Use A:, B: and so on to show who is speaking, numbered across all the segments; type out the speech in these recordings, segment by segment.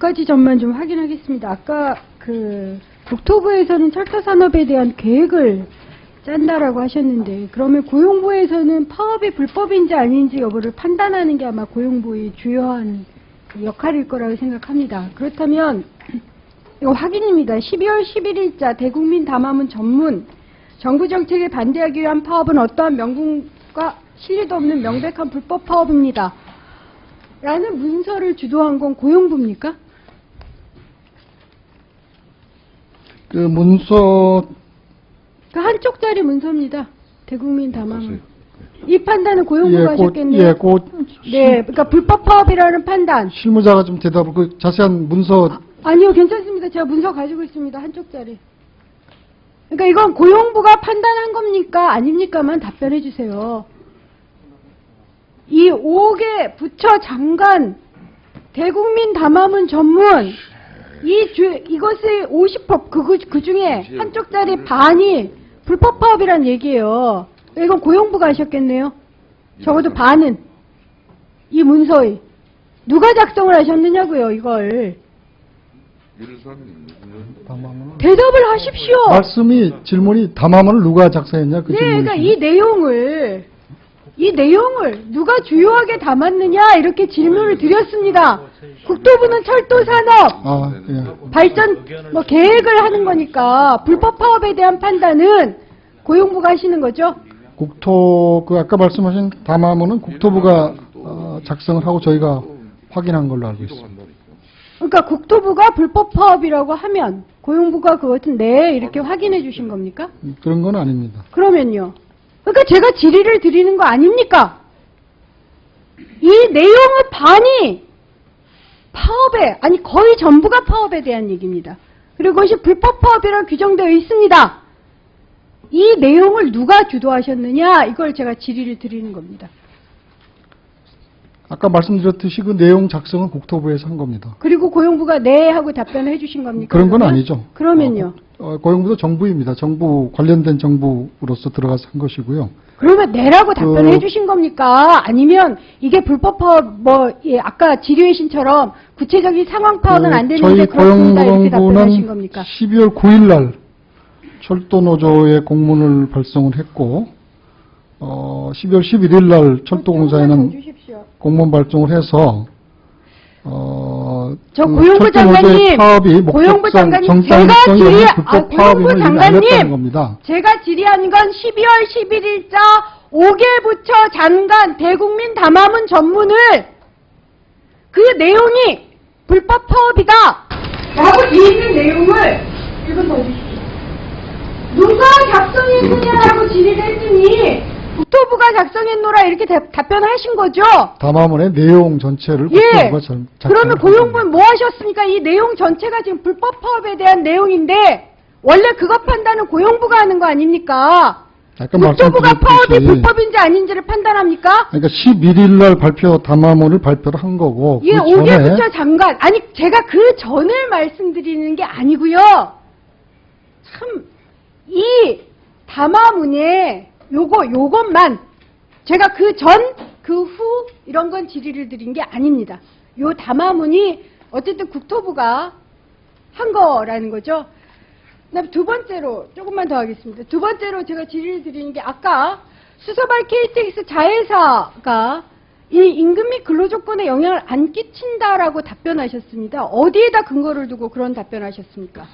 A: 까지 점만 좀 확인하겠습니다. 아까 그 국토부에서는 철도 산업에 대한 계획을 짠다라고 하셨는데 그러면 고용부에서는 파업이 불법인지 아닌지 여부를 판단하는 게 아마 고용부의 주요한 그 역할일 거라고 생각합니다. 그렇다면 이거 확인입니다. 12월 11일자 대국민 담화문 전문 정부 정책에 반대하기 위한 파업은 어떠한 명분과 실리도 없는 명백한 불법 파업입니다. 라는 문서를 주도한 건 고용부입니까?
B: 그 문서
A: 그 한쪽짜리 문서입니다. 대국민 담화문. 이 판단은
B: 예,
A: 고용부가
B: 그,
A: 하셨겠네요.
B: 예, 그
A: 네, 그러니까 불법 파업이라는 판단.
B: 실무자가 좀 대답을 그 자세한 문서
A: 아니요, 괜찮습니다. 제가 문서 가지고 있습니다. 한쪽짜리. 그러니까 이건 고용부가 판단한 겁니까? 아닙니까만 답변해 주세요. 이 5개 부처 장관 대국민 담화문 전문 이 주, 이것의 50법 그, 그 중에 한쪽짜리 반이 불법 파업이란 얘기예요. 이건 고용부가 하셨겠네요. 적어도 반은 이 문서에 누가 작성을 하셨느냐고요, 이걸.
B: 담화문을
A: 대답을 하십시오.
B: 말씀이 질문이 담화문을 누가 작성했냐 그
A: 네,
B: 질문이죠.
A: 그러니까 이 내용을 이 내용을 누가 주요하게 담았느냐 이렇게 질문을 드렸습니다. 국토부는 철도 산업
B: 아, 예.
A: 발전 뭐 계획을 하는 거니까 불법 파업에 대한 판단은 고용부가 하시는 거죠.
B: 국토 그 아까 말씀하신 담화문은 국토부가 어, 작성을 하고 저희가 확인한 걸로 알고 있습니다.
A: 그러니까 국토부가 불법 파업이라고 하면 고용부가 그것은 네 이렇게 확인해 주신 겁니까?
B: 음, 그런 건 아닙니다.
A: 그러면요. 그러니까 제가 질의를 드리는 거 아닙니까? 이 내용의 반이 파업에, 아니 거의 전부가 파업에 대한 얘기입니다. 그리고 그것이 불법 파업이라고 규정되어 있습니다. 이 내용을 누가 주도하셨느냐, 이걸 제가 질의를 드리는 겁니다.
B: 아까 말씀드렸듯이 그 내용 작성은 국토부에서 한 겁니다.
A: 그리고 고용부가 네 하고 답변을 해주신 겁니까?
B: 그런 건
A: 그러면?
B: 아니죠.
A: 그러면요.
B: 어, 고용부도 정부입니다. 정부 관련된 정부로서 들어가서 한 것이고요.
A: 그러면 내라고 답변을
B: 그-
A: 해주신 겁니까? 아니면 이게 불법 파업, 뭐, 예, 아까 질의회신처럼 구체적인 상황 파악은
B: 그
A: 안 되는데
B: 저희
A: 그렇습니다. 이렇게 답변하신
B: 고용노동부는
A: 겁니까?
B: 12월 9일 날 철도노조에 공문을 발송을 했고 어, 12월 11일 날 철도공사에는. 공문 발송을 해서 어, 저그
A: 고용부 장관님,
B: 파업이
A: 고용부
B: 목적상
A: 장관님, 제가 질의- 아, 고용부 장관님! 제가 질의한 건 12월 11일자 5개 부처 장관 대국민 담화문 전문을 그 내용이 불법 파업이다 라고 돼 있는 내용을 1분 더 주십시오. 누가 작성했느냐라고 질의를 했더니 국토부가 작성했노라 이렇게 대- 답변을 하신 거죠.
B: 담화문의 내용 전체를
A: 예.
B: 국토부가 전-
A: 그러면 고용부는 뭐 하셨습니까? 이 내용 전체가 지금 불법 파업에 대한 내용인데 원래 그것 판단은 고용부가 하는 거 아닙니까? 국토부가 파업이 불법인지 아닌지를 판단합니까?
B: 그러니까 11일 날 발표 담화문을 발표를 한 거고
A: 예,
B: 그
A: 오개
B: 전에
A: 부처 장관. 아니, 제가 그 전을 말씀드리는 게 아니고요. 참, 이 담화문에 요거, 요것만 제가 그 전, 그 후, 이런 건 질의를 드린 게 아닙니다. 요 담화문이 어쨌든 국토부가 한 거라는 거죠. 두 번째로 조금만 더 하겠습니다. 두 번째로 제가 질의를 드리는 게 아까 수서발 KTX 자회사가 이 임금 및 근로조건에 영향을 안 끼친다라고 답변하셨습니다. 어디에다 근거를 두고 그런 답변하셨습니까?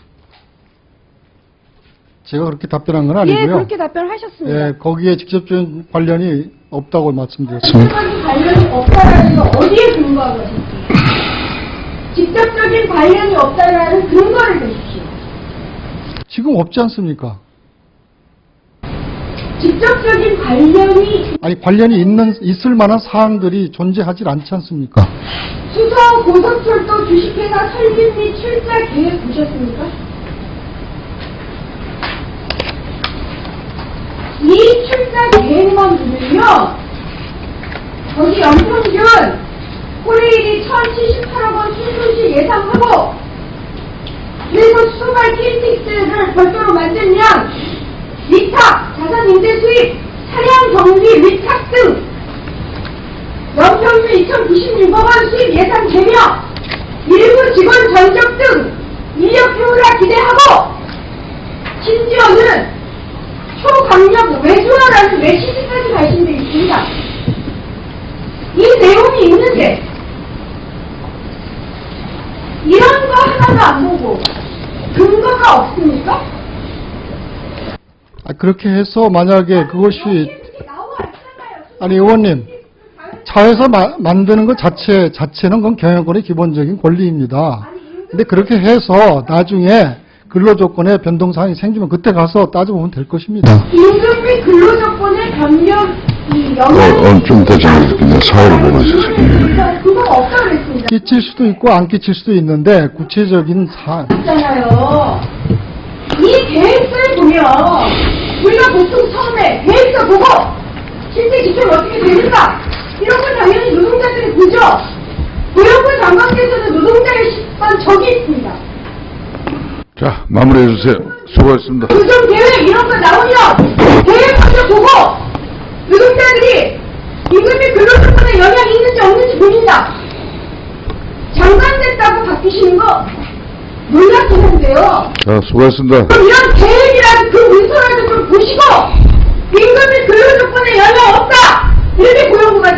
B: 제가 그렇게 답변한 건
A: 예,
B: 아니고요.
A: 그렇게 답변하셨습니다.
B: 예, 거기에 직접적인 관련이 없다고 말씀드렸습니다.
A: 직접적인 관련이 없다라는 거 어디에 근거하고? 직접적인 관련이 없다라는 근거를 대십시오.
B: 지금 없지 않습니까?
A: 직접적인 관련이
B: 아니 관련이 있는 있을 만한 사항들이 존재하지 않지 않습니까?
A: 수서 고속철도 주식회사 설립 및 출자 계획 보셨습니까? 이 출자 계획만 보면요. 거기 연평균 홀레일이 1078억 원 순손실 예상하고 그리고 수소발 KTX를 별도로 양, 위탁, 자산 임대 수입, 차량 경비, 위탁 등 연평균 2096억 원 수입 예상 제명 일부 직원 전적 등 인력 효율화 기대하고 심지어는 초강력 외주화라는 메시지까지 발신되어 있습니다. 이 내용이 있는데 이런 거 하나도 안 보고 근거가 없습니까?
B: 아, 그렇게 해서 만약에 그것이. 아니 의원님 차에서 마- 만드는 것 자체 자체는 그건 경영권의 기본적인 권리입니다. 근데 그렇게 해서 나중에 근로 조건에 변동 사항이 생기면 그때 가서 따져보면 될 것입니다.
A: 임금 및 근로조건의 변경 이
C: 어,
A: 영향이
C: 어, 좀 이따 전해드릴게요. 사회를 보고 있어서. 예.
A: 그거가 없다고 그랬습니다.
B: 끼칠 수도 있고 안 끼칠 수도 있는데 구체적인 사
A: 있잖아요. 이 계획서에 보면 우리가 보통 처음에 계획서 보고 실제 지출 어떻게 되는가 이런 걸 당연히 노동자들이 보죠. 고용부 장관께서도 노동자의 시선 적이 있습니다.
C: 자, 마무리해 주세요. 수고하셨습니다.
A: 조정 계획 이런 거 나오면 계획 먼저 보고 노동자들이 임금 및 근로조건에 영향이 있는지 없는지 보신다. 장관 됐다고 바뀌시는 거 놀랍긴 한데요.
C: 자, 수고하셨습니다.
A: 그럼 이런 계획이라는 그 문서라도 좀 보시고 임금 및 근로조건에 영향 없다 이렇게 고용부가